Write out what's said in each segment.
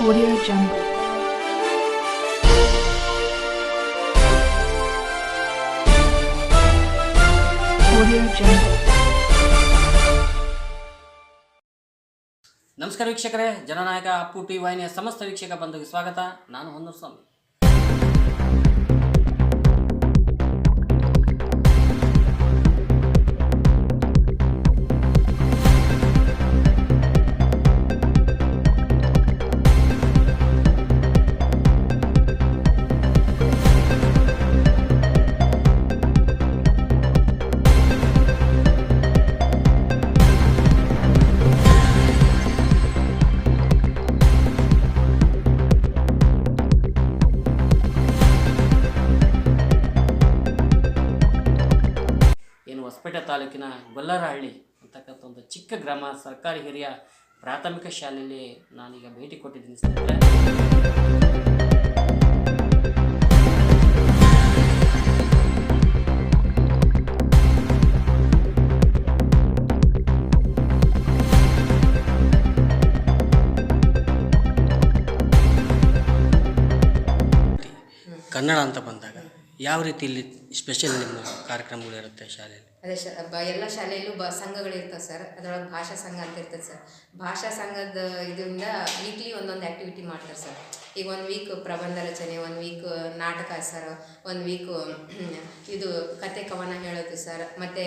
Audio Jungle. Audio Jungle. ನಮಸ್ಕಾರ ವೀಕ್ಷಕರೇ, ಜನನಾಯಕ Appu T ವಾಹಿನಿಯ ಸಮಸ್ತ ವೀಕ್ಷಕ ಬಂಧುಗೆ ಸ್ವಾಗತ ನಾನು ಹೊನ್ನೂರು ಸ್ವಾಮಿ ತಾಲೂಕಿನ ಗೊಲ್ಲರಹಳ್ಳಿ ಅಂತಕ್ಕಂಥ ಒಂದು ಚಿಕ್ಕ ಗ್ರಾಮ ಸರ್ಕಾರಿ ಹಿರಿಯ ಪ್ರಾಥಮಿಕ ಶಾಲೆಯಲ್ಲಿ ನಾನೀಗ ಭೇಟಿ ಕೊಟ್ಟಿದ್ದೀನಿ ಸ್ನೇಹಿತರೆ. ಕನ್ನಡ ಅಂತ ಬಂದಾಗ ಯಾವ ರೀತಿ ಇಲ್ಲಿ ಸ್ಪೆಷಲ್ ನಿಮ್ಮ ಕಾರ್ಯಕ್ರಮಗಳು ಇರುತ್ತೆ ಶಾಲೆಯಲ್ಲಿ? ಅದೇ ಎಲ್ಲ ಶಾಲೆಯಲ್ಲೂ ಬ ಸಂಘಗಳಿರ್ತವೆ ಸರ್. ಅದರೊಳಗೆ ಭಾಷಾ ಸಂಘ ಅಂತ ಇರ್ತದೆ ಸರ್. ಭಾಷಾ ಸಂಘದ ಇದರಿಂದ ವೀಕ್ಲಿ ಒಂದೊಂದು ಆ್ಯಕ್ಟಿವಿಟಿ ಮಾಡ್ತಾರೆ ಸರ್. ಈಗ ಒಂದು ವೀಕ್ ಪ್ರಬಂಧ ರಚನೆ, ಒಂದು ವೀಕ್ ನಾಟಕ ಸರ್, ಒಂದು ವೀಕ್ ಇದು ಕತೆ ಕವನ ಹೇಳೋದು ಸರ್. ಮತ್ತು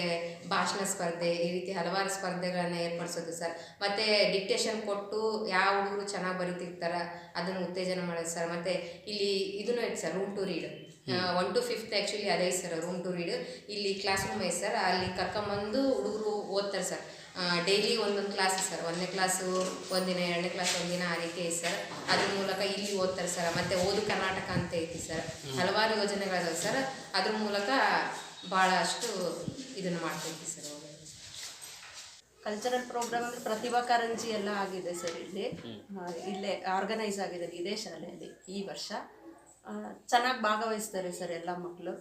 ಭಾಷಣ ಸ್ಪರ್ಧೆ, ಈ ರೀತಿ ಹಲವಾರು ಸ್ಪರ್ಧೆಗಳನ್ನು ಏರ್ಪಡಿಸೋದು ಸರ್. ಮತ್ತು ಡಿಕ್ಟೇಷನ್ ಕೊಟ್ಟು ಯಾವ ಹುಡುಗರು ಚೆನ್ನಾಗಿ ಬರೀತಿರ್ತಾರೆ, ಅದನ್ನು ಉತ್ತೇಜನ ಮಾಡೋದು ಸರ್. ಮತ್ತು ಇಲ್ಲಿ ಇದನ್ನು ಐತೆ sir room to read one to fifth actually ಅದೇ ಸರ್ ರೂಮ್ ಟು ರೀಡ್ ಇಲ್ಲಿ ಕ್ಲಾಸ್ ರೂಮ್ ಐತೆ ಸರ್ ಅಲ್ಲಿ ಕರ್ಕೊಂಬಂದು ಹುಡುಗರು ಓದ್ತಾರೆ ಸರ್ ಡೈಲಿ ಒಂದೊಂದು ಕ್ಲಾಸ್ ಸರ್ ಒಂದನೇ ಕ್ಲಾಸು ಒಂದಿನ ಎರಡನೇ ಕ್ಲಾಸ್ ಒಂದಿನ ಆ ರೀತಿ ಐತೆ ಸರ್ ಅದ್ರ ಮೂಲಕ ಇಲ್ಲಿ ಓದ್ತಾರೆ ಸರ್ ಮತ್ತು ಓದು ಕರ್ನಾಟಕ ಅಂತ ಐತಿ ಸರ್ ಹಲವಾರು ಯೋಜನೆಗಳಿದಾವೆ ಸರ್ ಅದ್ರ ಮೂಲಕ ಭಾಳಷ್ಟು ಇದನ್ನು ಮಾಡ್ತೈತಿ ಸರ್ ಅವ್ರು. ಕಲ್ಚರಲ್ ಪ್ರೋಗ್ರಾಮ್ ಅಂದ್ರೆ ಪ್ರತಿಭಾ ಕಾರಂಜಿ ಎಲ್ಲ ಆಗಿದೆ ಸರ್ ಇಲ್ಲಿ. ಇಲ್ಲೇ ಆರ್ಗನೈಸ್ ಆಗಿದೆ ಇದೇ ಶಾಲೆಯಲ್ಲಿ ಈ ವರ್ಷ. ಚೆನ್ನಾಗಿ ಭಾಗವಹಿಸ್ತಾರೆ ಸರ್ ಎಲ್ಲ ಮಕ್ಕಳು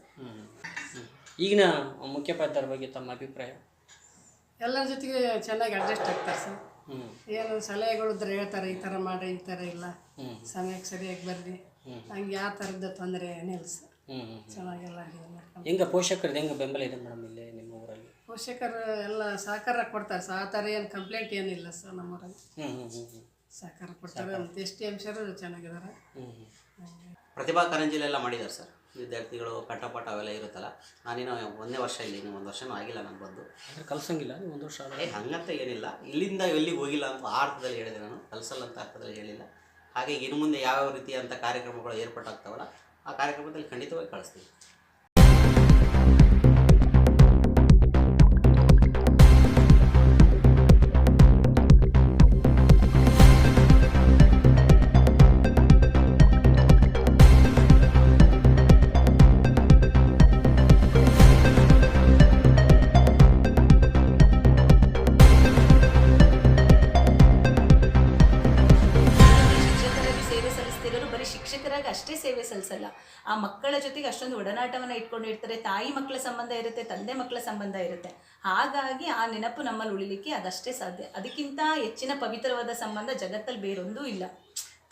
ಈಗಿನ ಮುಖ್ಯೋಪಾಧ್ಯಾಯರ ಬಗ್ಗೆ ತಮ್ಮ ಅಭಿಪ್ರಾಯ? ಎಲ್ಲರ ಜೊತೆಗೆ ಚೆನ್ನಾಗಿ ಅಡ್ಜಸ್ಟ್ ಆಗ್ತಾರೆ ಸರ್. ಹ್ಞೂ ಏನು ಸಲಹೆಗಳು ಇದ್ರೆ ಹೇಳ್ತಾರೆ ಈ ಥರ ಮಾಡಿ ಈ ಥರ ಇಲ್ಲ. ಸಮಯಕ್ಕೆ ಸರಿಯಾಗಿ ಬರ್ರಿ ಹಂಗೆ ಯಾವ ಥರದ ತೊಂದರೆ ಏನಿಲ್ಲ ಸರ್. ಚೆನ್ನಾಗೆಲ್ಲ ಹೆಂಗೆ ಪೋಷಕರದ್ದು ಹೆಂಗೆ ಬೆಂಬಲ ಇದೆ ಮೇಡಮ್ ಇಲ್ಲಿ ನಿಮ್ಮ ಊರಲ್ಲಿ? ಪೋಷಕರು ಎಲ್ಲ ಸಹಕಾರ ಕೊಡ್ತಾರೆ ಸರ್. ಆ ಥರ ಏನು ಕಂಪ್ಲೇಂಟ್ ಏನಿಲ್ಲ ಸರ್ ಹ್ಞೂ ಹ್ಞೂ ಸಹಕಾರ ಕೊಡ್ತಾರೆ. ಮತ್ತು ಎಸ್ ಟಿ ಅಂಶರು ಚೆನ್ನಾಗಿದ್ದಾರೆ. ಪ್ರತಿಭಾ ಕಾರಂಜಿಲೆಲ್ಲ ಮಾಡಿದ್ದಾರೆ ಸರ್. ವಿದ್ಯಾರ್ಥಿಗಳು ಕಂಠಪಾಠ ಅವೆಲ್ಲ ಇರುತ್ತಲ್ಲ ನಾನೇನು ಒಂದೇ ವರ್ಷ ಇಲ್ಲಿ ಇನ್ನು ಒಂದು ವರ್ಷನೂ ಆಗಿಲ್ಲ ನಾನು ಬಂದು. ಅಂದರೆ ಕಲ್ಸಂಗಿಲ್ಲ ನೀವು ಒಂದು ವರ್ಷ ಏ ಹಂಗಂತ ಏನಿಲ್ಲ. ಇಲ್ಲಿಂದ ಎಲ್ಲಿಗೆ ಹೋಗಿಲ್ಲ ಅಂತ ಆ ಅರ್ಥದಲ್ಲಿ ಹೇಳಿದೆ ನಾನು. ಕಲ್ಸಲ್ಲ ಅಂತ ಅರ್ಥದಲ್ಲಿ ಹೇಳಿಲ್ಲ. ಹಾಗೆ ಇನ್ನು ಮುಂದೆ ಯಾವ್ಯಾವ ರೀತಿಯಂಥ ಕಾರ್ಯಕ್ರಮಗಳು ಏರ್ಪಾಟಾಗ್ತಾವಲ್ಲ ಆ ಕಾರ್ಯಕ್ರಮದಲ್ಲಿ ಖಂಡಿತವಾಗಿ ಕಳಿಸ್ತೀವಿ ಸಲ್ಲಿಸಲ್ಲ ಆ ಮಕ್ಕಳ ಜೊತೆಗೆ ಅಷ್ಟೊಂದು ಒಡನಾಟವನ್ನು ಇಟ್ಕೊಂಡಿರ್ತಾರೆ ತಾಯಿ ಮಕ್ಕಳ ಸಂಬಂಧ ಇರುತ್ತೆ, ತಂದೆ ಮಕ್ಕಳ ಸಂಬಂಧ ಇರುತ್ತೆ. ಹಾಗಾಗಿ ಆ ನೆನಪು ನಮ್ಮಲ್ಲಿ ಉಳಿಲಿಕ್ಕೆ ಅದಷ್ಟೇ ಸಾಧ್ಯ. ಅದಕ್ಕಿಂತ ಹೆಚ್ಚಿನ ಪವಿತ್ರವಾದ ಸಂಬಂಧ ಜಗತ್ತಲ್ಲಿ ಬೇರೊಂದೂ ಇಲ್ಲ.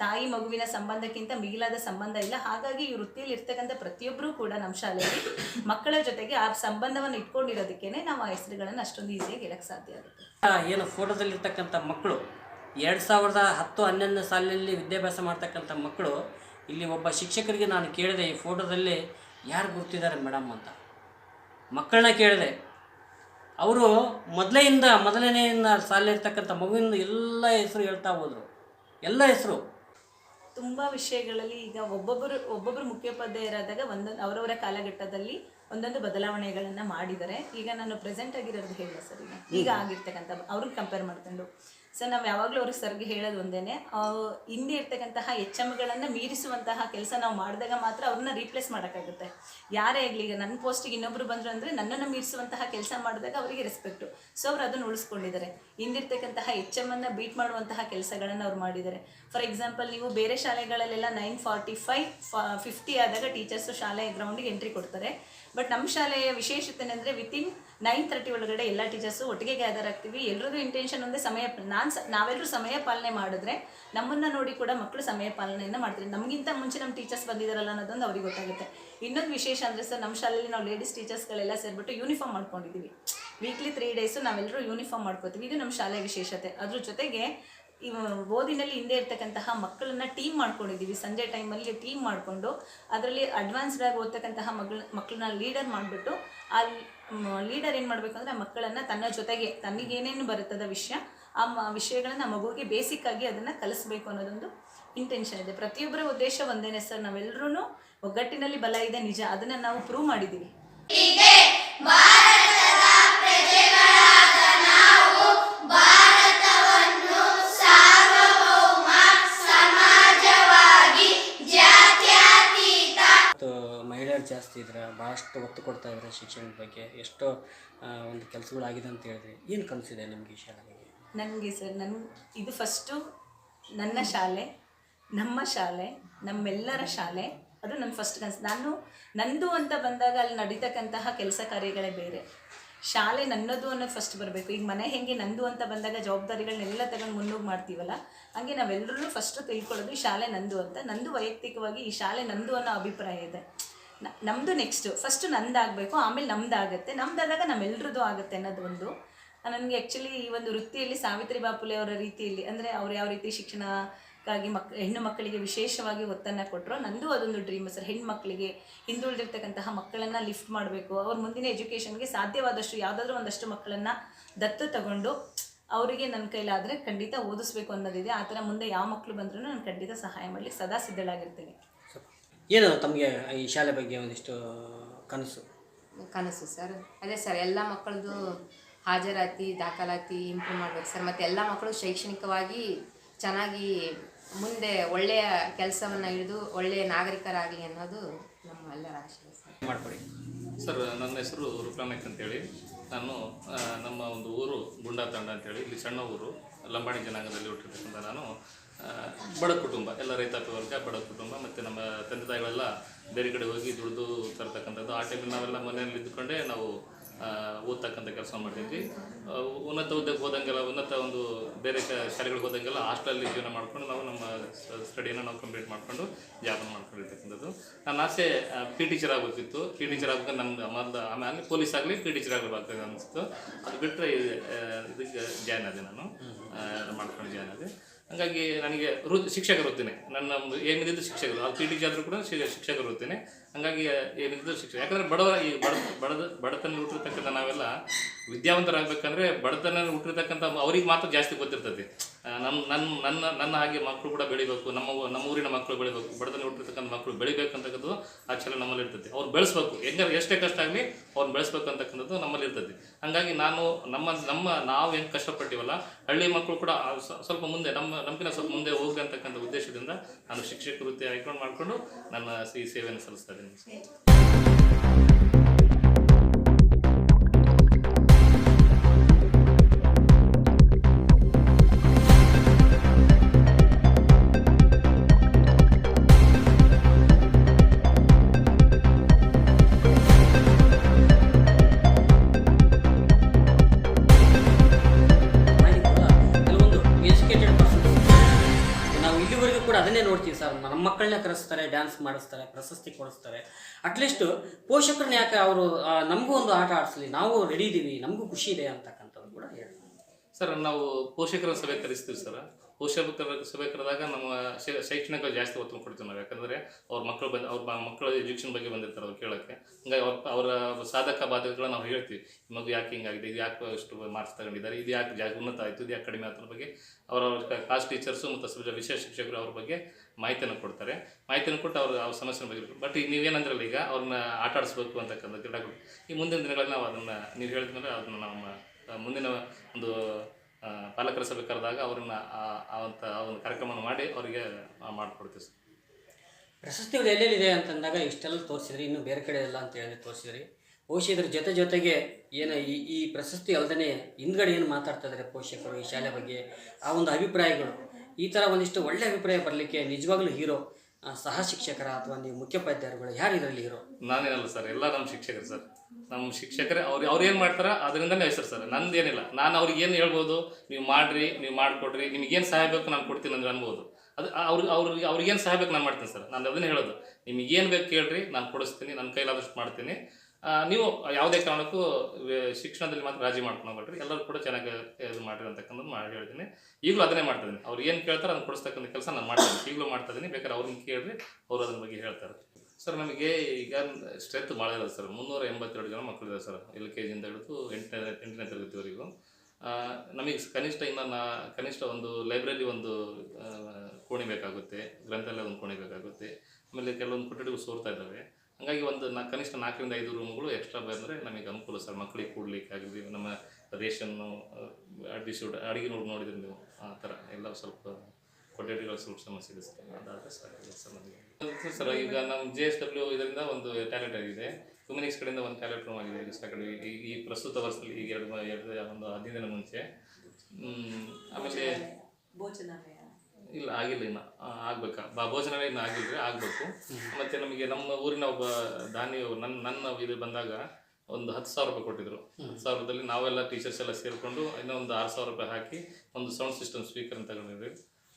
ತಾಯಿ ಮಗುವಿನ ಸಂಬಂಧಕ್ಕಿಂತ ಮಿಗಿಲಾದ ಸಂಬಂಧ ಇಲ್ಲ. ಹಾಗಾಗಿ ಈ ವೃತ್ತಿಯಲ್ಲಿ ಇರ್ತಕ್ಕಂಥ ಪ್ರತಿಯೊಬ್ಬರೂ ಕೂಡ ನಮ್ಮ ಶಾಲೆಯಲ್ಲಿ ಮಕ್ಕಳ ಜೊತೆಗೆ ಆ ಸಂಬಂಧವನ್ನು ಇಟ್ಕೊಂಡಿರೋದಕ್ಕೇನೆ ನಾವು ಆ ಹೆಸರುಗಳನ್ನು ಅಷ್ಟೊಂದು ಈಸಿಯಾಗಿ ಹೇಳಕ್ಕೆ ಸಾಧ್ಯ ಆಗುತ್ತೆ. ಏನು, ಫೋಟೋದಲ್ಲಿರ್ತಕ್ಕಂಥ ಮಕ್ಕಳು, ಎರಡು ಸಾವಿರದ ಹತ್ತು ಹನ್ನೊಂದನೇ ಸಾಲಿನಲ್ಲಿ ವಿದ್ಯಾಭ್ಯಾಸ ಮಾಡ್ತಕ್ಕಂಥ ಮಕ್ಕಳು ಇಲ್ಲಿ ಒಬ್ಬ ಶಿಕ್ಷಕರಿಗೆ ನಾನು ಕೇಳಿದೆ, ಈ ಫೋಟೋದಲ್ಲಿ ಯಾರು ಗುರ್ತಿದ್ದಾರೆ ಮೇಡಮ್ ಅಂತ. ಮಕ್ಕಳನ್ನ ಕೇಳಿದೆ. ಅವರು ಮೊದಲೆಯಿಂದ, ಮೊದಲನೆಯಿಂದ ಸಾಲಿರ್ತಕ್ಕಂಥ ಮಗುವಿನ ಎಲ್ಲ ಹೆಸರು ಹೇಳ್ತಾ ಹೋದರು. ಎಲ್ಲ ಹೆಸರು. ತುಂಬ ವಿಷಯಗಳಲ್ಲಿ ಈಗ ಒಬ್ಬೊಬ್ಬರು ಒಬ್ಬೊಬ್ಬರು ಮುಖ್ಯೋಪಾಧ್ಯಾಯರಾದಾಗ ಒಂದೊಂದು ಅವರವರ ಕಾಲಘಟ್ಟದಲ್ಲಿ ಒಂದೊಂದು ಬದಲಾವಣೆಗಳನ್ನು ಮಾಡಿದರೆ ಈಗ ನಾನು ಪ್ರೆಸೆಂಟ್ ಆಗಿರೋದು ಹೇಳ ಸರ್ ಈಗ? ಈಗ ಆಗಿರ್ತಕ್ಕಂಥ ಅವ್ರಿಗೆ ಕಂಪೇರ್ ಮಾಡ್ಕೊಂಡು. ಸರ್ ನಾವು ಯಾವಾಗಲೂ ಅವ್ರಿಗೆ ಸರ್ಗೆ ಹೇಳೋದು ಒಂದೇನೆ ಹಿಂದೆ ಇರ್ತಕ್ಕಂತಹ ಎಚ್ ಎಮ್ಗಳನ್ನು ಮೀರಿಸುವಂತಹ ಕೆಲಸ ನಾವು ಮಾಡಿದಾಗ ಮಾತ್ರ ಅವ್ರನ್ನ ರೀಪ್ಲೇಸ್ ಮಾಡೋಕ್ಕಾಗುತ್ತೆ. ಯಾರೇ ಆಗಲಿ ಈಗ ನನ್ನ ಪೋಸ್ಟಿಗೆ ಇನ್ನೊಬ್ರು ಬಂದರು ಅಂದರೆ ನನ್ನನ್ನು ಮೀರಿಸುವಂತಹ ಕೆಲಸ ಮಾಡಿದಾಗ ಅವರಿಗೆ ರೆಸ್ಪೆಕ್ಟು ಸೊ ಅವ್ರು ಅದನ್ನು ಉಳಿಸ್ಕೊಂಡಿದ್ದಾರೆ. ಹಿಂದಿರ್ತಕ್ಕಂತಹ ಎಚ್ ಎಮ್ಮನ್ನು ಬೀಟ್ ಮಾಡುವಂತಹ ಕೆಲಸಗಳನ್ನು ಅವ್ರು ಮಾಡಿದ್ದಾರೆ. ಫಾರ್ ಎಕ್ಸಾಂಪಲ್ ನೀವು ಬೇರೆ ಶಾಲೆಗಳಲ್ಲೆಲ್ಲ ನೈನ್ ಫಾರ್ಟಿ ಫೈವ್ ಫಿಫ್ಟಿ ಆದಾಗ ಟೀಚರ್ಸು ಶಾಲೆ ಗ್ರೌಂಡಿಗೆ ಎಂಟ್ರಿ ಕೊಡ್ತಾರೆ. ಬಟ್ ನಮ್ಮ ಶಾಲೆಯ ವಿಶೇಷತೆ ಏನಂದರೆ ವಿತಿನ್ ನೈನ್ ತರ್ಟಿ ಒಳಗಡೆ ಎಲ್ಲ ಟೀಚರ್ಸು ಒಟ್ಟಿಗೆ ಗ್ಯಾದರ್ ಆಗ್ತೀವಿ. ಎಲ್ಲರದ್ದು ಇಂಟೆನ್ಷನ್ ಒಂದೇ ಸಮಯ, ನಾನು ಸ ನಾವೆಲ್ಲರೂ ಸಮಯ ಪಾಲನೆ ಮಾಡಿದ್ರೆ ನಮ್ಮನ್ನು ನೋಡಿ ಕೂಡ ಮಕ್ಕಳು ಸಮಯ ಪಾಲನೆಯನ್ನು ಮಾಡ್ತಾರೆ. ನಮಗಿಂತ ಮುಂಚೆ ನಮ್ಮ ಟೀಚರ್ಸ್ ಬಂದಿದ್ದಾರಲ್ಲ ಅನ್ನೋದೊಂದು ಅವ್ರಿಗೆ ಗೊತ್ತಾಗುತ್ತೆ. ಇನ್ನೊಂದು ವಿಶೇಷ ಅಂದರೆ ಸರ್ ನಮ್ಮ ಶಾಲೆಯಲ್ಲಿ ನಾವು ಲೇಡೀಸ್ ಟೀಚರ್ಸ್ಗಳೆಲ್ಲ ಸೇರಿಬಿಟ್ಟು ಯೂನಿಫಾರ್ಮ್ ಮಾಡ್ಕೊಂಡಿದ್ದೀವಿ ವೀಕ್ಲಿ ತ್ರೀ ಡೇಸು ನಾವೆಲ್ಲರೂ ಯೂನಿಫಾರ್ಮ್ ಮಾಡ್ಕೋತೀವಿ. ಇದು ನಮ್ಮ ಶಾಲೆಯ ವಿಶೇಷತೆ. ಅದ್ರ ಜೊತೆಗೆ ಓದಿನಲ್ಲಿ ಹಿಂದೆ ಇರ್ತಕ್ಕಂತಹ ಮಕ್ಕಳನ್ನ ಟೀಮ್ ಮಾಡ್ಕೊಂಡಿದ್ದೀವಿ ಸಂಜೆ ಟೈಮಲ್ಲಿ ಟೀಮ್ ಮಾಡಿಕೊಂಡು ಅದರಲ್ಲಿ ಅಡ್ವಾನ್ಸ್ಡ್ ಆಗಿ ಓದ್ತಕ್ಕಂತಹ ಮಗಳ ಮಕ್ಕಳನ್ನ ಲೀಡರ್ ಮಾಡಿಬಿಟ್ಟು ಆ ಲೀಡರ್ ಏನು ಮಾಡಬೇಕು ಅಂದರೆ ಆ ಮಕ್ಕಳನ್ನು ತನ್ನ ಜೊತೆಗೆ ತನಗೇನೇನು ಬರುತ್ತದ ವಿಷಯ, ಆ ಮ, ವಿಷಯಗಳನ್ನು ಮಗುವಿಗೆ ಬೇಸಿಕ್ ಆಗಿ ಅದನ್ನು ಕಲಿಸ್ಬೇಕು ಅನ್ನೋದೊಂದು ಇಂಟೆನ್ಷನ್ ಇದೆ. ಪ್ರತಿಯೊಬ್ಬರ ಉದ್ದೇಶ ಒಂದೇನೆ ಸರ್. ನಾವೆಲ್ಲರೂ ಒಗ್ಗಟ್ಟಿನಲ್ಲಿ ಬಲ ಇದೆ, ನಿಜ. ಅದನ್ನು ನಾವು ಪ್ರೂವ್ ಮಾಡಿದ್ದೀವಿ ಇದ್ರೆ ಭಾಳಷ್ಟು ಒತ್ತು ಕೊಡ್ತಾ ಇದ್ದಾರೆ ಶಿಕ್ಷಣದ ಬಗ್ಗೆ. ಎಷ್ಟೋ ಒಂದು ಕೆಲಸಗಳಾಗಿದೆ ಅಂತ ಹೇಳಿದ್ರಿ ಏನು ಕನಸಿದೆ ನಿಮಗೆ ಈ ಶಾಲೆ ನನಗೆ ಸರ್ ನನ್ನ ಇದು ಫಸ್ಟು ನನ್ನ ಶಾಲೆ, ನಮ್ಮ ಶಾಲೆ, ನಮ್ಮೆಲ್ಲರ ಶಾಲೆ, ಅದು ನನ್ನ ಫಸ್ಟ್ ಕನಸು. ನಾನು, ನಂದು ಅಂತ ಬಂದಾಗ ಅಲ್ಲಿ ನಡೀತಕ್ಕಂತಹ ಕೆಲಸ ಕಾರ್ಯಗಳೇ ಬೇರೆ. ಶಾಲೆ ನನ್ನದು ಅನ್ನೋದು ಫಸ್ಟ್ ಬರಬೇಕು. ಈಗ ಮನೆ ಹೆಂಗೆ ನಂದು ಅಂತ ಬಂದಾಗ ಜವಾಬ್ದಾರಿಗಳನ್ನೆಲ್ಲ ತಗೊಂಡು ಮುನ್ನೋಗಿ ಮಾಡ್ತೀವಲ್ಲ, ಹಂಗೆ ನಾವೆಲ್ಲರೂ ಫಸ್ಟು ತಿಳ್ಕೊಳ್ಳೋದು ಈ ಶಾಲೆ ನಂದು ಅಂತ. ನಂದು ವೈಯಕ್ತಿಕವಾಗಿ ಈ ಶಾಲೆ ನಂದು ಅನ್ನೋ ಅಭಿಪ್ರಾಯ ಇದೆ. ನ- ನಮ್ದು ನೆಕ್ಸ್ಟು ಫಸ್ಟು ನಂದಾಗಬೇಕು, ಆಮೇಲೆ ನಮ್ದಾಗುತ್ತೆ. ನಮ್ಮದಾದಾಗ ನಮ್ಮೆಲ್ರದ್ದು ಆಗುತ್ತೆ ಅನ್ನೋದು ಒಂದು. ನನಗೆ ಆ್ಯಕ್ಚುಲಿ ಈ ಒಂದು ವೃತ್ತಿಯಲ್ಲಿ ಸಾವಿತ್ರಿ ಬಾಪುಲೆ ಅವರ ರೀತಿಯಲ್ಲಿ, ಅಂದರೆ ಅವ್ರು ಯಾವ ರೀತಿ ಶಿಕ್ಷಣಕ್ಕಾಗಿ ಮಕ್, ಹೆಣ್ಣು ಮಕ್ಕಳಿಗೆ ವಿಶೇಷವಾಗಿ ಒತ್ತನ್ನು ಕೊಟ್ಟರು ನಂದು ಅದೊಂದು ಡ್ರೀಮ್ ಸರ್. ಹೆಣ್ಣು ಮಕ್ಕಳಿಗೆ ಹಿಂದುಳಿದಿರ್ತಕ್ಕಂತಹ ಮಕ್ಕಳನ್ನು ಲಿಫ್ಟ್ ಮಾಡಬೇಕು. ಅವ್ರ ಮುಂದಿನ ಎಜುಕೇಷನ್ಗೆ ಸಾಧ್ಯವಾದಷ್ಟು ಯಾವುದಾದ್ರೂ ಒಂದಷ್ಟು ಮಕ್ಕಳನ್ನು ದತ್ತು ತಗೊಂಡು ಅವರಿಗೆ ನನ್ನ ಕೈಲಾದರೆ ಖಂಡಿತ ಓದಿಸ್ಬೇಕು ಅನ್ನೋದಿದೆ. ಆ ಥರ ಮುಂದೆ ಯಾವ ಮಕ್ಕಳು ಬಂದ್ರೂ ನಾನು ಖಂಡಿತ ಸಹಾಯ ಮಾಡಲಿಕ್ಕೆ ಸದಾ ಸಿದ್ಧಳಾಗಿರ್ತೀನಿ. ಏನು ತಮಗೆ ಈ ಶಾಲೆ ಬಗ್ಗೆ ಒಂದಿಷ್ಟು ಕನಸು? ಕನಸು ಸರ್. ಅದೇ ಸರ್ ಎಲ್ಲ ಮಕ್ಕಳದು ಹಾಜರಾತಿ ದಾಖಲಾತಿ ಇಂಪ್ರೂವ್ ಮಾಡ್ಬೇಕು ಸರ್. ಮತ್ತು ಎಲ್ಲ ಮಕ್ಕಳು ಶೈಕ್ಷಣಿಕವಾಗಿ ಚೆನ್ನಾಗಿ ಮುಂದೆ ಒಳ್ಳೆಯ ಕೆಲಸವನ್ನು ಹಿಡಿದು ಒಳ್ಳೆಯ ನಾಗರಿಕರಾಗಲಿ ಅನ್ನೋದು ನಮ್ಮ ಎಲ್ಲರ ಆಶಯ ಸರ್. ಮಾಡಿಕೊಡಿ. ಸರ್ ನನ್ನ ಹೆಸರು ರೂಪನಾಯಕ್ ಅಂತೇಳಿ. ನಾನು ನಮ್ಮ ಒಂದು ಊರು ಗುಂಡಾ ತಂಡ ಅಂತೇಳಿ. ಇಲ್ಲಿ ಸಣ್ಣ ಊರು ಲಂಬಾಣಿ ಜನಾಂಗದಲ್ಲಿ ಹುಟ್ಟಿರ್ತಕ್ಕಂಥ ನಾನು. ಬಡ ಕುಟುಂಬ, ಎಲ್ಲ ರೈತಾಪಿ ವರ್ಗ ಬಡ ಕುಟುಂಬ, ಮತ್ತು ನಮ್ಮ ತಂದೆ ತಾಯಿಗಳೆಲ್ಲ ಬೇರೆ ಕಡೆ ಹೋಗಿ ದುಡಿದು ತರ್ತಕ್ಕಂಥದ್ದು. ಆ ಟೈಮಲ್ಲಿ ನಾವೆಲ್ಲ ಮನೆಯಲ್ಲಿ ಇದ್ದುಕೊಂಡೇ ನಾವು ಓದ್ತಕ್ಕಂಥ ಕೆಲಸ ಮಾಡ್ತಿದ್ವಿ. ಉನ್ನತ ಹುದ್ದೆಗೆ ಹೋದಂಗೆಲ್ಲ, ಉನ್ನತ ಒಂದು ಬೇರೆ ಶಾಲೆಗಳಿಗೆ ಹೋದಂಗೆಲ್ಲ ಹಾಸ್ಟೆಲಲ್ಲಿ ಜೀವನ ಮಾಡ್ಕೊಂಡು ನಾವು ನಮ್ಮ ಸ್ಟಡಿಯನ್ನು ನಾವು ಕಂಪ್ಲೀಟ್ ಮಾಡ್ಕೊಂಡು ಜಾಬನ್ನು ಮಾಡ್ಕೊಂಡಿರ್ತಕ್ಕಂಥದ್ದು. ನನ್ನ ಆಸೆ ಪಿ ಟೀಚರ್ ಆಗಬೇಕಿತ್ತು. ಪಿ ಟೀಚರ್ ಆಗ್ಬೇಕು ನಮ್ಗೆ ಮೊದಲು ಆಮೇಲೆ ಪೊಲೀಸ್ ಆಗಲಿ, ಪಿ ಟೀಚರ್ ಆಗಬೇಕಾಗ್ತದೆ ಅನಿಸ್ತು. ಅದು ಬಿಟ್ಟರೆ ಇದಕ್ಕೆ ಜಾಯ್ನ್ ಆದೆ ನಾನು. ಮಾಡ್ಕೊಂಡು ಜಾಯ್ನ್ ಆದೆ. ಹಾಗಾಗಿ ನನಗೆ ವೃ ಶಿಕ್ಷಕ ವೃತ್ತಿನೇ. ನನ್ನ ಏನಿದ್ದು ಶಿಕ್ಷಕರು. ಅದು ಪಿ ಟಿ ಜಿ ಆದರೂ ಕೂಡ ಶಿಕ್ಷಕರು ವೃತ್ತಿನೇ. ಹಾಗಾಗಿ ಏನಿದ್ದು ಶಿಕ್ಷಕ ಯಾಕಂದರೆ ಬಡವರ, ಈ ಬಡ, ಬಡದ, ಬಡತನ ಹುಟ್ಟಿರ್ತಕ್ಕಂಥ ನಾವೆಲ್ಲ ವಿದ್ಯಾವಂತರಾಗಬೇಕಂದ್ರೆ ಬಡತನ ಹುಟ್ಟಿರ್ತಕ್ಕಂಥ ಅವ್ರಿಗೆ ಮಾತ್ರ ಜಾಸ್ತಿ ಗೊತ್ತಿರ್ತದೆ. ನಮ್ಮ ನನ್ನ ನನ್ನ ನನ್ನ ಹಾಗೆ ಮಕ್ಕಳು ಕೂಡ ಬೆಳಿಬೇಕು. ನಮ್ಮ ನಮ್ಮ ಊರಿನ ಮಕ್ಕಳು ಬೆಳಿಬೇಕು. ಬಡತನ ಹುಟ್ಟಿರ್ತಕ್ಕಂಥ ಮಕ್ಕಳು ಬೆಳಿಬೇಕಂತಕ್ಕಂಥದ್ದು ಆ ಛಲ ನಮ್ಮಲ್ಲಿ ಇರ್ತದೆ. ಅವ್ರು ಬೆಳೆಸ್ಬೇಕು. ಹೆಂಗಾರು ಎಷ್ಟೇ ಕಷ್ಟ ಆಗಲಿ ಅವ್ರು ಬೆಳೆಸ್ಬೇಕು ಅಂತಕ್ಕಂಥದ್ದು ನಮ್ಮಲ್ಲಿ ಇರ್ತದೆ. ಹಾಗಾಗಿ ನಾನು ನಮ್ಮ ನಮ್ಮ, ನಾವು ಹೆಂಗೆ ಕಷ್ಟಪಟ್ಟಿವಲ್ಲ, ಹಳ್ಳಿ ಮಕ್ಕಳು ಕೂಡ ಸ್ವ- ಸ್ವಲ್ಪ ಮುಂದೆ, ನಮ್ಮ ನಮ್ಗಿನ ಸ್ವಲ್ಪ ಮುಂದೆ ಹೋಗ್ಲಿ ಅಂತಕ್ಕಂಥ ಉದ್ದೇಶದಿಂದ ನಾನು ಶಿಕ್ಷಕ ವೃತ್ತಿ ಆಯ್ಕೊಂಡು ಮಾಡಿಕೊಂಡು ನನ್ನ ಈ ಸೇವೆಯನ್ನು ಸಲ್ಲಿಸ್ತಾ ಇದ್ದೀನಿ. ಮಕ್ಕಳನ್ನ ಕರೆಸ್ತಾರೆ ಡ್ಯಾನ್ಸ್ ಮಾಡಿಸ್ತಾರೆ, ಪ್ರಶಸ್ತಿ ಕೊಡಿಸ್ತಾರೆ. ಅಟ್ಲೀಸ್ಟ್ ಪೋಷಕರನ್ನ ಯಾಕೆ ಅವರು ನಮಗೂ ಒಂದು ಆಟ ಆಡಿಸ್ಲಿ, ನಾವು ರೆಡಿ ಇದ್ದೀವಿ ನಮಗೂ ಖುಷಿ ಇದೆ ಅಂತಕ್ಕಂಥದ್ದು ಕೂಡ ಹೇಳ್ತಾರೆ ಸರ್, ನಾವು ಪೋಷಕರ ಸಭೆ ಕರೆಸ್ತೀವಿ ಸರ್. ಪೋಷಕರ ಸಭೆ ಕರೆದಾಗ ನಮ್ಮ ಶೈಕ್ಷಣಿಕ ಜಾಸ್ತಿ ಒತ್ತು ಕೊಡ್ತೀವಿ ನಾವು. ಯಾಕಂದರೆ ಅವ್ರ ಮಕ್ಕಳು ಬಂದು ಅವ್ರ ಮಕ್ಕಳ ಎಜುಕೇಷನ್ ಬಗ್ಗೆ ಬಂದಿರ್ತಾರೆ ಅವ್ರು ಕೇಳೋಕ್ಕೆ. ಹಂಗಾಗಿ ಅವ್ರ, ಅವರ ಸಾಧಕ ಬಾಧಕಗಳನ್ನ ನಾವು ಹೇಳ್ತೀವಿ. ಮಗು ಯಾಕೆ ಹಿಂಗಾಗಿದೆ, ಇದು ಯಾಕೆ ಇಷ್ಟು ಮಾರ್ಕ್ಸ್ ತಗೊಂಡಿದ್ದಾರೆ, ಇದು ಯಾಕೆ ಜಾಗ ಉನ್ನತ ಆಯಿತು, ಇದು ಯಾಕೆ ಕಡಿಮೆ ಆಯ್ತು ಬಗ್ಗೆ ಅವರ ಕ್ಲಾಸ್ ಟೀಚರ್ಸು ಮತ್ತು ವಿಶೇಷ ಶಿಕ್ಷಕರು ಅವ್ರ ಬಗ್ಗೆ ಮಾಹಿತಿಯನ್ನು ಕೊಡ್ತಾರೆ. ಮಾಹಿತಿಯನ್ನು ಕೊಟ್ಟು ಅವ್ರ ಅವ್ರ ಸಮಸ್ಯೆ ಬಗ್ಗೆ ಬಟ್ ಈಗ ನೀವೇನಂದ್ರಲ್ಲ ಈಗ ಅವ್ರನ್ನ ಆಟ ಆಡಿಸ್ಬೇಕು ಅಂತಕ್ಕಂಥ ಕ್ರೀಡಾಗಳು ಈ ಮುಂದಿನ ದಿನಗಳಲ್ಲಿ ನಾವು ಅದನ್ನು, ನೀವು ಹೇಳಿದ್ಮೇಲೆ ಅದನ್ನು ನಮ್ಮ ಮುಂದಿನ ಒಂದು ಪಾಲಕರ ಸಭೆ ಕರೆದಾಗ ಅವ್ರನ್ನ, ಆ- ಒಂದು ಕಾರ್ಯಕ್ರಮವನ್ನು ಮಾಡಿ ಅವರಿಗೆ ಮಾಡಿಕೊಡ್ತೀವಿ ಸರ್. ಪ್ರಶಸ್ತಿಗಳು ಎಲ್ಲೆಲ್ಲಿದೆ ಅಂತಂದಾಗ ಇಷ್ಟೆಲ್ಲ ತೋರಿಸಿದ್ರಿ. ಇನ್ನು ಬೇರೆ ಕಡೆ ಎಲ್ಲ ಅಂತ ಹೇಳಿ ತೋರಿಸಿದ್ರಿ. ಬಹುಶಃ ಇದ್ರ ಜೊತೆ ಜೊತೆಗೆ ಏನು ಈ ಈ ಪ್ರಶಸ್ತಿ ಅಲ್ಲದೇ ಹಿಂದ್ಗಡೆ ಏನು ಮಾತಾಡ್ತಾ ಇದ್ದಾರೆ ಪೋಷಕರು ಈ ಶಾಲೆ ಬಗ್ಗೆ? ಆ ಒಂದು ಅಭಿಪ್ರಾಯಗಳು. ಈ ಥರ ಒಂದಿಷ್ಟು ಒಳ್ಳೆ ಅಭಿಪ್ರಾಯ ಬರಲಿಕ್ಕೆ ನಿಜವಾಗ್ಲೂ ಹೀರೋ ಸಹ ಶಿಕ್ಷಕರ ಅಥವಾ ನೀವು ಮುಖ್ಯೋಪಾಧ್ಯಾಯರುಗಳು ಯಾರು ಇದರಲ್ಲಿ ಹೀರೋ? ನಾನೇನಲ್ಲ ಸರ್, ಎಲ್ಲ ನಮ್ಮ ಶಿಕ್ಷಕರು ಸರ್. ನಮ್ಮ ಶಿಕ್ಷಕರೇ, ಅವ್ರು ಅವ್ರು ಏನು ಮಾಡ್ತಾರೆ ಅದರಿಂದನೇ ಹೆಸರು ಸರ್. ನಂದು ಏನಿಲ್ಲ. ನಾನು ಅವ್ರಿಗೆ ಏನು ಹೇಳ್ಬೋದು, ನೀವು ಮಾಡ್ರಿ, ನೀವು ಮಾಡಿಕೊಡ್ರಿ ನಿಮಗೇನು ಸಹಾಯ ಬೇಕು ನಾನು ಕೊಡ್ತೀನಿ ಅಂದ್ರೆ ಅನ್ಬೋದು. ಅದು ಅವ್ರಿಗೆ ಅವ್ರಿಗೆ ಅವ್ರಿಗೇನು ಸಹಾಯ ಬೇಕು ನಾನು ಮಾಡ್ತೀನಿ ಸರ್. ನಾನು ಅದನ್ನೇ ಹೇಳೋದು. ನಿಮಗೇನು ಬೇಕು ಕೇಳ್ರಿ, ನಾನು ಕೊಡಿಸ್ತೀನಿ, ನನ್ನ ಕೈಲಾದಷ್ಟು ಮಾಡ್ತೀನಿ. ನೀವು ಯಾವುದೇ ಕಾರಣಕ್ಕೂ ಶಿಕ್ಷಣದಲ್ಲಿ ಮಾತ್ರ ರಾಜಿ ಮಾಡ್ಕೊಳ್ಬೇಡ್ರಿ. ಎಲ್ಲರೂ ಕೂಡ ಚೆನ್ನಾಗಿ ಇದು ಮಾಡಿರಿ ಅಂತಕ್ಕಂಥದ್ದು ಮಾಡಿ ಹೇಳ್ತೀನಿ. ಈಗಲೂ ಅದನ್ನೇ ಮಾಡ್ತಾ ಇದ್ದೀನಿ. ಅವ್ರು ಏನು ಕೇಳ್ತಾರೆ ಅದನ್ನು ಕೊಡಿಸ್ತಕ್ಕಂಥ ಕೆಲಸ ನಾನು ಮಾಡ್ತಾ ಈಗಲೂ ಮಾಡ್ತಾ ಇದ್ದೀನಿ. ಬೇಕಾದ್ರೆ ಅವ್ರನ್ನ ಕೇಳ್ರಿ, ಅವರು ಅದ್ರ ಬಗ್ಗೆ ಹೇಳ್ತಾರೆ. ಸರ್, ನಮಗೆ ಈಗ ಸ್ಟ್ರೆಂತ್ ಭಾಳ ಇದೆ ಸರ್. ಮುನ್ನೂರ ಎಂಬತ್ತೆರಡು ಜನ ಮಕ್ಕಳಿದ್ದಾರೆ ಸರ್. ಎಲ್ ಕೆ ಜಿಯಿಂದ ಹಿಡಿದು ಎಂಟನೇ ಎಂಟನೇ ತರಗತಿವರೆಗೂ. ನಮಗೆ ಕನಿಷ್ಠ ಇನ್ನು ನಾ, ಕನಿಷ್ಠ ಒಂದು ಲೈಬ್ರರಿ ಒಂದು ಕೋಣೆ ಬೇಕಾಗುತ್ತೆ. ಗ್ರಂಥಾಲಯ ಒಂದು ಕೋಣೆ ಬೇಕಾಗುತ್ತೆ. ಆಮೇಲೆ ಕೆಲವೊಂದು ಕೊಠಡಿಗಳು ಸೋರ್ತಾ ಇದ್ದಾವೆ. ಹಾಗಾಗಿ ಒಂದು ನಾ ಕನಿಷ್ಠ ನಾಲ್ಕರಿಂದ ಐದು ರೂಮ್ಗಳು ಎಕ್ಸ್ಟ್ರಾ ಬಂದರೆ ನಮಗೆ ಅನುಕೂಲ ಸರ್. ಮಕ್ಕಳಿಗೆ ಕೂಡ್ಲಿಕ್ಕೆ ಆಗಲಿ ನಮ್ಮ ರೇಷನ್ನು ಅಡ್ಡಿಸಿ ಅಡುಗೆ ನೋಡಿ ನೋಡಿದ್ರೆ ನೀವು ಆ ಥರ ಎಲ್ಲ ಸ್ವಲ್ಪ ಕೊಠಡಿಗಳ ಸ್ವಲ್ಪ ಸಮಸ್ಯೆ ಇದೆ ಸರ್. ಅದಾದರೆ ಸಾಕಾಗಿದೆ ಸರ್ ನಮಗೆ. ಸರ್ ಈಗ ನಮ್ಮ ಜೆ ಎಸ್ ಡಬ್ಲ್ಯೂ ಇದರಿಂದ ಒಂದು ಟ್ಯಾಲೆಂಟ್ ಆಗಿದೆ. ಹ್ಯೂಮನಿಕ್ಸ್ ಕಡೆಯಿಂದ ಒಂದು ಟ್ಯಾಲೆಂಟ್ ರೂಮ್ ಆಗಿದೆ. ಈಗ ಕಡೆ ಈ ಈ ಪ್ರಸ್ತುತ ವರ್ಷದಲ್ಲಿ ಈಗ ಎರಡು ಎರಡು ಒಂದು ಹದಿನೈದು ದಿನ ಮುಂಚೆ. ಆಮೇಲೆ ಭೋಜನಾಲಯ ಇಲ್ಲ, ಆಗಿಲ್ಲ ಇನ್ನು. ಆಗ್ಬೇಕಾ? ಬಾ, ಭೋಜನವೇ ಇನ್ನು ಆಗಿದ್ರೆ ಆಗಬೇಕು. ಮತ್ತೆ ನಮಗೆ ನಮ್ಮ ಊರಿನ ಒಬ್ಬ ದಾನಿ ನನ್ನ ನನ್ನ ಇದು ಬಂದಾಗ ಒಂದು ಹತ್ತು ಸಾವಿರ ರೂಪಾಯಿ ಕೊಟ್ಟಿದ್ರು. ಹತ್ತು ಸಾವಿರದಲ್ಲಿ ನಾವೆಲ್ಲ ಟೀಚರ್ಸ್ ಎಲ್ಲ ಸೇರಿಕೊಂಡು ಇನ್ನೊಂದು ಆರು ಸಾವಿರ ರೂಪಾಯಿ ಹಾಕಿ ಒಂದು ಸೌಂಡ್ ಸಿಸ್ಟಮ್ ಸ್ಪೀಕರ್ ಅಂತ ತಗೊಂಡಿದ್ವಿ.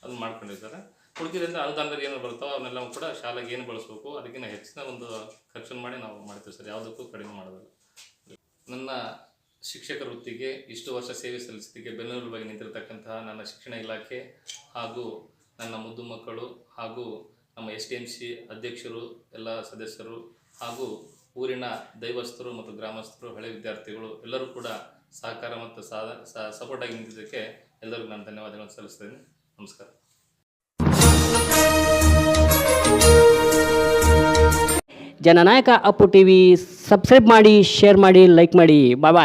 ಅದನ್ನ ಮಾಡ್ಕೊಂಡಿದ್ದಾರೆ. ಉಳಿದಿದ್ದರಿಂದ ಅನುದಾನದಲ್ಲಿ ಏನು ಬರ್ತಾವೋ ಅವನ್ನೆಲ್ಲ ಕೂಡ ಶಾಲೆಗೆ ಏನು ಬಳಸಬೇಕು ಅದಕ್ಕಿಂತ ಹೆಚ್ಚಿನ ಒಂದು ಖರ್ಚನ್ನು ಮಾಡಿ ನಾವು ಮಾಡ್ತೀವಿ ಸರ್. ಯಾವುದಕ್ಕೂ ಕಡಿಮೆ ಮಾಡೋದಿಲ್ಲ. ನನ್ನ ಶಿಕ್ಷಕ ವೃತ್ತಿಗೆ ಇಷ್ಟು ವರ್ಷ ಸೇವೆ ಸಲ್ಲಿಸಿದ್ದಕ್ಕೆ ಬಗ್ಗೆ ನಿಂತಿರತಕ್ಕಂತಹ ನನ್ನ ಶಿಕ್ಷಣ ಇಲಾಖೆ ಹಾಗೂ ನನ್ನ ಮುದ್ದು ಮಕ್ಕಳು ಹಾಗೂ ನಮ್ಮ ಎಸ್ ಡಿ ಎಂ ಸಿ ಅಧ್ಯಕ್ಷರು, ಎಲ್ಲ ಸದಸ್ಯರು ಹಾಗೂ ಊರಿನ ದೈವಸ್ಥರು ಮತ್ತು ಗ್ರಾಮಸ್ಥರು, ಹಳೆ ವಿದ್ಯಾರ್ಥಿಗಳು ಎಲ್ಲರೂ ಕೂಡ ಸಹಕಾರ ಮತ್ತು ಸಪೋರ್ಟ್ ಆಗಿ ನಿಂತಿದ್ದಕ್ಕೆ ಎಲ್ಲರಿಗೂ ನಾನು ಧನ್ಯವಾದಗಳನ್ನು ಸಲ್ಲಿಸ್ತೇನೆ. ನಮಸ್ಕಾರ. ಜನನಾಯಕ ಅಪ್ಪು ಟಿ ವಿ ಸಬ್ಸ್ಕ್ರೈಬ್ ಮಾಡಿ ಶೇರ್ ಮಾಡಿ ಲೈಕ್ ಮಾಡಿ. ಬಾಯ್